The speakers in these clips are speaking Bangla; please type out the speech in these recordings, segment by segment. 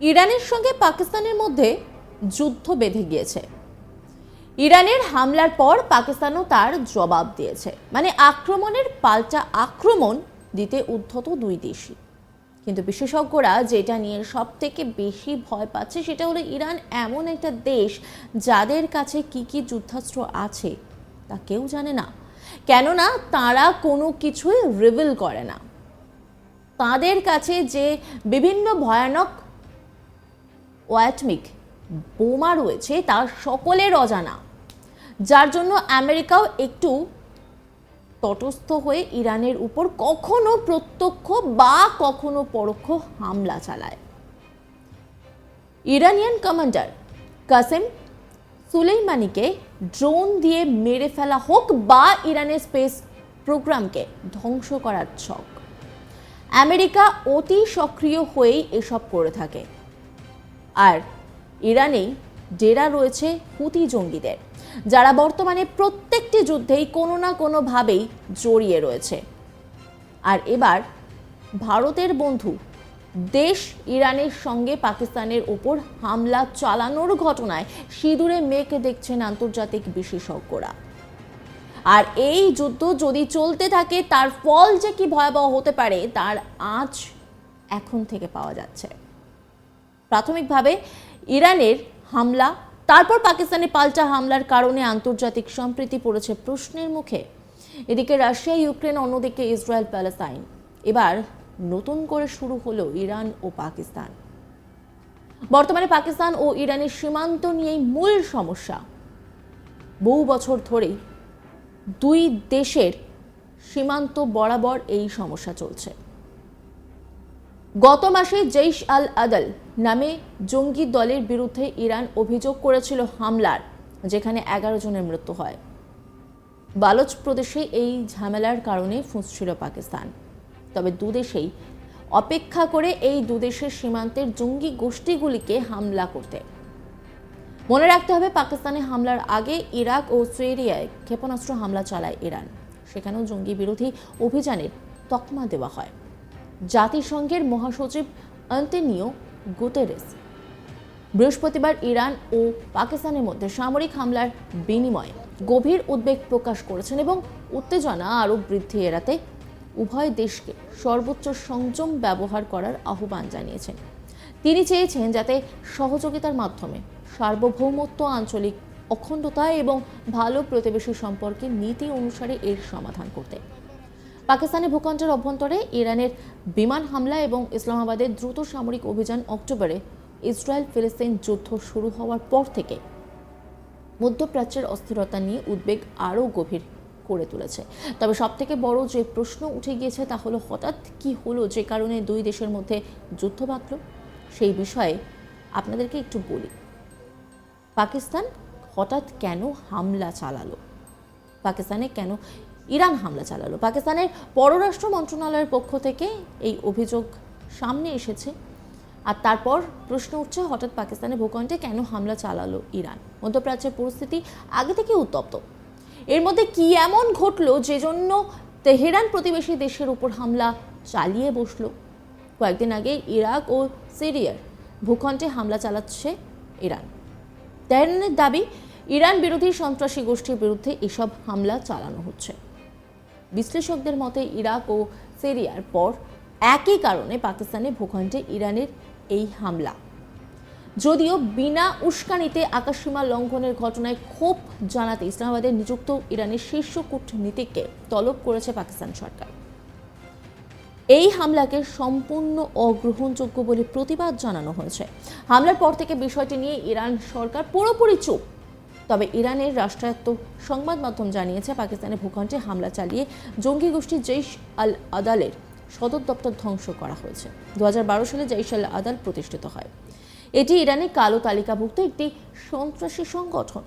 ইরানের সঙ্গে পাকিস্তানের মধ্যে যুদ্ধ বেঁধে গিয়েছে। ইরানের হামলার পর পাকিস্তানও তার জবাব দিয়েছে। মানে আক্রমণের পাল্টা আক্রমণ দিতে উদ্ধত দুই দেশই। কিন্তু বিশেষজ্ঞরা যেটা নিয়ে সব থেকে বেশি ভয় পাচ্ছে সেটা হলো ইরান এমন একটা দেশ যাদের কাছে কি কি যুদ্ধাস্ত্র আছে তা কেউ জানে না। কেননা তারা কোনো কিছুই রিভিল করে না। তাদের কাছে যে বিভিন্ন ভয়ানক ওয়াটমিক বোমা রয়েছে তা সকলের অজানা। যার জন্য আমেরিকাও একটু তটস্থ হয়ে ইরানের উপর কখনো প্রত্যক্ষ বা কখনো পরোক্ষ হামলা চালায়। ইরানিয়ান কমান্ডার কাসেম সুলেইমানিকে ড্রোন দিয়ে মেরে ফেলা হোক বা ইরানের স্পেস প্রোগ্রামকে ধ্বংস করার ছক। আমেরিকা অতি সক্রিয় হয়েই এসব করে থাকে। আর ইরানেই ডেরা রয়েছে হুতি জঙ্গিদের, যারা বর্তমানে প্রত্যেকটি যুদ্ধেই কোনো না কোনোভাবেই জড়িয়ে রয়েছে। আর এবার ভারতের বন্ধু দেশ ইরানের সঙ্গে পাকিস্তানের ওপর হামলা চালানোর ঘটনায় সিঁদুরে মেঘ দেখছেন আন্তর্জাতিক বিশেষজ্ঞরা। আর এই যুদ্ধ যদি চলতে থাকে, তার ফল যে কি ভয়াবহ হতে পারে, তার আঁচ এখন থেকে পাওয়া যাচ্ছে। প্রাথমিকভাবে ইরানের হামলা, তারপর পাকিস্তানে পাল্টা হামলার কারণে আন্তর্জাতিক সম্প্রীতি পড়েছে প্রশ্নের মুখে। এদিকে রাশিয়া, ইউক্রেন, অন্যদিকে ইসরায়েল, প্যালেস্তাইন। এবার নতুন করে শুরু হলো ইরান ও পাকিস্তান। বর্তমানে পাকিস্তান ও ইরানের সীমান্ত নিয়েই মূল সমস্যা। বহু বছর ধরেই দুই দেশের সীমান্ত বরাবর এই সমস্যা চলছে। গত মাসে জৈশ আল আদল নামে জঙ্গি দলের বিরুদ্ধে ইরান অভিযোগ করেছিল হামলার, যেখানে এগারো জনের মৃত্যু হয়। বালোচ প্রদেশে এই ঝামেলার কারণে ফুঁসছিল পাকিস্তান। তবে দুদেশেই অপেক্ষা করে এই দুদেশের সীমান্তের জঙ্গি গোষ্ঠীগুলিকে হামলা করতে। মনে রাখতে হবে, পাকিস্তানে হামলার আগে ইরাক ও সিরিয়ায় ক্ষেপণাস্ত্র হামলা চালায় ইরান। সেখানেও জঙ্গি বিরোধী অভিযানের তকমা দেওয়া হয়। জাতিসংঘের মহাসচিব অন্তেনিও গুতেরেস। বৃহস্পতিবার ইরান ও পাকিস্তানের মধ্যে সামরিক হামলার বিনিময়ে গভীর উদ্বেগ প্রকাশ করেছেন এবং উত্তেজনা আরও বৃদ্ধি এড়াতে উভয় দেশকে সর্বোচ্চ সংযম ব্যবহার করার আহ্বান জানিয়েছেন। তিনি চেয়েছেন যাতে সহযোগিতার মাধ্যমে সার্বভৌমত্ব, আঞ্চলিক অখণ্ডতা এবং ভালো প্রতিবেশী সম্পর্কে নীতি অনুসারে এর সমাধান করতে। পাকিস্তানি ভূখণ্ডের অভ্যন্তরে ইরানের বিমান হামলা এবং ইসলামাবাদের দ্রুত সামরিক অভিযান অক্টোবরে ইসরায়েল ফিলিস্তিন যুদ্ধ শুরু হওয়ার পর থেকে মধ্যপ্রাচ্যের অস্থিরতা নিয়ে উদ্বেগ আরও গভীর করে তুলেছে। তবে সবথেকে বড় যে প্রশ্ন উঠে গিয়েছে তা হলো, হঠাৎ কি হলো যে কারণে দুই দেশের মধ্যে যুদ্ধ বাঁধল? সেই বিষয়ে আপনাদেরকে একটু বলি। পাকিস্তান হঠাৎ কেন হামলা চালালো? পাকিস্তানে কেন ইরান হামলা চালালো। পাকিস্তানের পররাষ্ট্র মন্ত্রণালয়ের পক্ষ থেকে এই অভিযোগ সামনে এসেছে। আর তারপর প্রশ্ন উঠছে, হঠাৎ পাকিস্তানের ভূখণ্ডে কেন হামলা চালালো ইরান? মধ্যপ্রাচ্যের পরিস্থিতি আগে থেকে উত্তপ্ত। এর মধ্যে কি এমন ঘটলো যে জন্য তেহরান প্রতিবেশী দেশের উপর হামলা চালিয়ে বসল? কয়েকদিন আগে ইরাক ও সিরিয়ার ভূখণ্ডে হামলা চালাচ্ছে ইরান। তেহরানের দাবি, ইরান বিরোধী সন্ত্রাসী গোষ্ঠীর বিরুদ্ধে এসব হামলা চালানো হচ্ছে। বিশ্লেষকদের মতে ইরাক ও সিরিয়ার পর একই কারণে পাকিস্তানের ভূখণ্ডে ইরানের এই হামলা। যদিও বিনা উস্কানিতে আকাশসীমা লঙ্ঘনের ঘটনায় ক্ষোভ জানাতে ইসলামাবাদের নিযুক্ত ইরানের শীর্ষ কূটনীতিককে তলব করেছে পাকিস্তান সরকার। এই হামলাকে সম্পূর্ণ অগ্রহণযোগ্য বলে প্রতিবাদ জানানো হয়েছে। হামলার পর থেকে বিষয়টি নিয়ে ইরান সরকার পুরোপুরি চুপ। তবে ইরানের রাষ্ট্রায়ত্ত সংবাদ মাধ্যম জানিয়েছে পাকিস্তানের ভূখণ্ডে হামলা চালিয়ে জঙ্গি গোষ্ঠী জৈশ আল আদালের সদর দপ্তর ধ্বংস করা হয়েছে। দুহাজার বারো সালে জৈশ আল আদাল প্রতিষ্ঠিত হয়। এটি ইরানের কালো তালিকাভুক্ত একটি সন্ত্রাসী সংগঠন।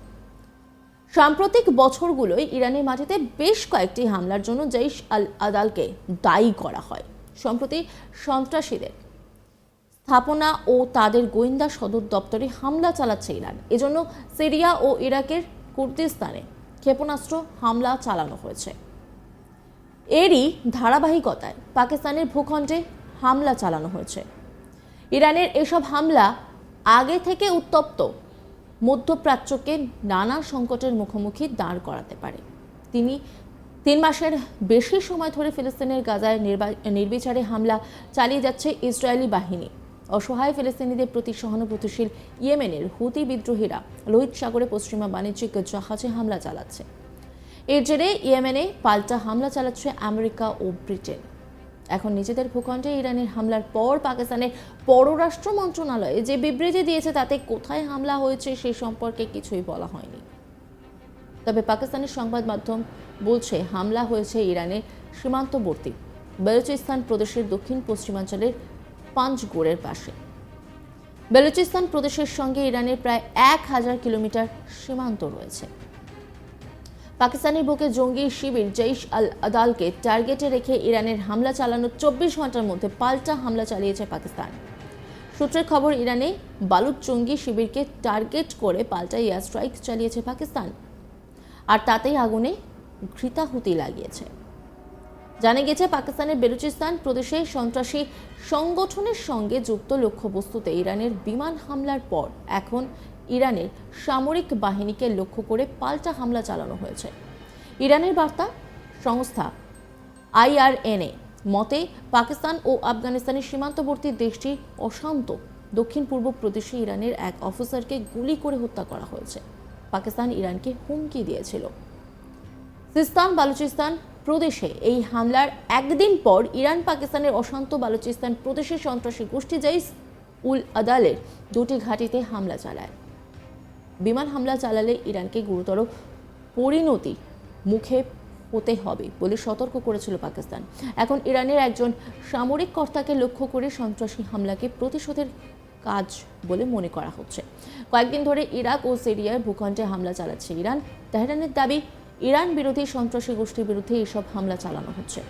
সাম্প্রতিক বছরগুলোয় ইরানের মাটিতে বেশ কয়েকটি হামলার জন্য জৈশ আল আদালকে দায়ী করা হয়। সম্প্রতি সন্ত্রাসীদের স্থাপনা ও তাদের গোয়েন্দা সদর দপ্তরে হামলা চালাচ্ছে ইরান। এজন্য সিরিয়া ও ইরাকের কুর্দিস্তানে ক্ষেপণাস্ত্র হামলা চালানো হয়েছে। এরই ধারাবাহিকতায় পাকিস্তানের ভূখণ্ডে হামলা চালানো হয়েছে। ইরানের এসব হামলা আগে থেকে উত্তপ্ত মধ্যপ্রাচ্যকে নানা সংকটের মুখোমুখি দাঁড় করাতে পারে। তিনি তিন মাসের বেশি সময় ধরে ফিলিস্তিনের গাজায় নির্বা- নির্বিচারে হামলা চালিয়ে যাচ্ছে ইসরায়েলি বাহিনী। অসহায় ফিলিস্তিনিদের প্রতি সহানুভূতিশীল ইয়েমেনের হুতি বিদ্রোহীরা লোহিত সাগরে পশ্চিমা বাণিজ্যিক জাহাজে হামলা চালাচ্ছে। এর জেরে ইয়েমেনে পাল্টা হামলা চালাচ্ছে আমেরিকা ও ব্রিটেন। এখন নিজেদের ভূখণ্ডে ইরানের হামলার পর পাকিস্তানের পররাষ্ট্র মন্ত্রণালয়ে যে বিবৃতি দিয়েছে তাতে কোথায় হামলা হয়েছে সে সম্পর্কে কিছুই বলা হয়নি। তবে পাকিস্তানের সংবাদ মাধ্যম বলছে, হামলা হয়েছে ইরানের সীমান্তবর্তী বেলুচিস্তান প্রদেশের দক্ষিণ পশ্চিমাঞ্চলের পাঞ্চগোড়ের পাশে। বেলুচিস্তান প্রদেশের সঙ্গে ইরানের প্রায় এক হাজার কিলোমিটার সীমান্ত রয়েছে। পাকিস্তানের বুকে জঙ্গি শিবির জৈশ আল আদালকে টার্গেটে রেখে ইরানের হামলা চালানোর চব্বিশ ঘণ্টার মধ্যে পাল্টা হামলা চালিয়েছে পাকিস্তান। সূত্রের খবর, ইরানে বালুচ জঙ্গি শিবিরকে টার্গেট করে পাল্টা এয়ার স্ট্রাইক চালিয়েছে পাকিস্তান। আর তাতেই আগুনে ঘৃতাহুতি লাগিয়েছে। জানা গেছে পাকিস্তানের বেলুচিস্তান প্রদেশে সন্ত্রাসী সংগঠনের সঙ্গে যুক্ত লক্ষ্যবস্তুতে ইরানের বিমান হামলার পর এখন ইরানের সামরিক বাহিনীকে লক্ষ্য করে পাল্টা হামলা চালানো হয়েছে। ইরানের বার্তা, সংস্থা আইআরএনএ মতে, পাকিস্তান ও আফগানিস্তানের সীমান্তবর্তী দেশটির অশান্ত। দক্ষিণ পূর্ব প্রদেশে ইরানের এক অফিসারকে গুলি করে হত্যা করা হয়েছে। পাকিস্তান ইরানকে হুমকি দিয়েছিল। সিস্তান, বালুচিস্তান প্রদেশে এই হামলার একদিন পর ইরান, পাকিস্তানের অশান্ত বালুচিস্তান প্রদেশের সন্ত্রাসী গোষ্ঠী জাইস উল আদালের দুটি ঘাঁটিতে হামলা চালায়। বিমান হামলা চালালে ইরানকে গুরুতর পরিণতি মুখে হতে হবে বলে সতর্ক করেছিল পাকিস্তান। এখন ইরানের একজন সামরিক কর্তাকে লক্ষ্য করে সন্ত্রাসী হামলাকে প্রতিশোধের কাজ বলে মনে করা হচ্ছে। কয়েকদিন ধরে ইরাক ও সিরিয়ার ভূখণ্ডে হামলা চালাচ্ছে ইরান। তেহরানের দাবি ইরান বিরোধী সন্ত্রাসী গোষ্ঠীর বিরুদ্ধে এসব হামলা চালানো হচ্ছে।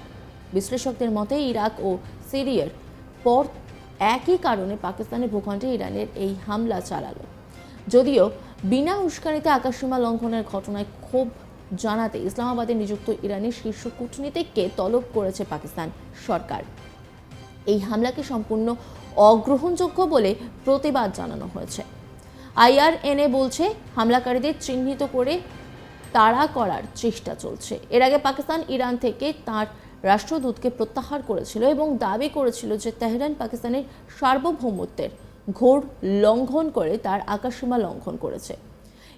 বিশ্লেষকদের মতে, ইরাক ও সিরিয়ার পর একই কারণে পাকিস্তানের ভূখণ্ডে ইরানের এই হামলা চালালো। যদিও বিনা উস্কানিতে আকাশসীমা লঙ্ঘনের ঘটনায় ক্ষোভ জানাতে ইসলামাবাদে নিযুক্ত ইরানের শীর্ষ কূটনীতিককে তলব করেছে পাকিস্তান সরকার। এই হামলাকে সম্পূর্ণ অগ্রহণযোগ্য বলে প্রতিবাদ জানানো হয়েছে। আইআরএনএ বলছে, হামলাকারীদের চিহ্নিত করে তাড়া করার চেষ্টা চলছে। এর আগে পাকিস্তান ইরান থেকে তার রাষ্ট্রদূতকে প্রত্যাহার করেছিল এবং দাবি করেছিল যে তেহরান পাকিস্তানের সার্বভৌমত্বের ঘোর লঙ্ঘন করে তার আকাশসীমা লঙ্ঘন করেছে।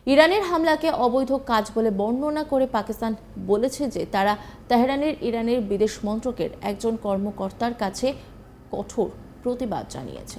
ইরানের হামলাকে অবৈধ কাজ বলে বর্ণনা করে পাকিস্তান বলেছে যে তারা তেহরানের ইরানের বিদেশ মন্ত্রকের একজন কর্মকর্তার কাছে কঠোর প্রতিবাদ জানিয়েছে।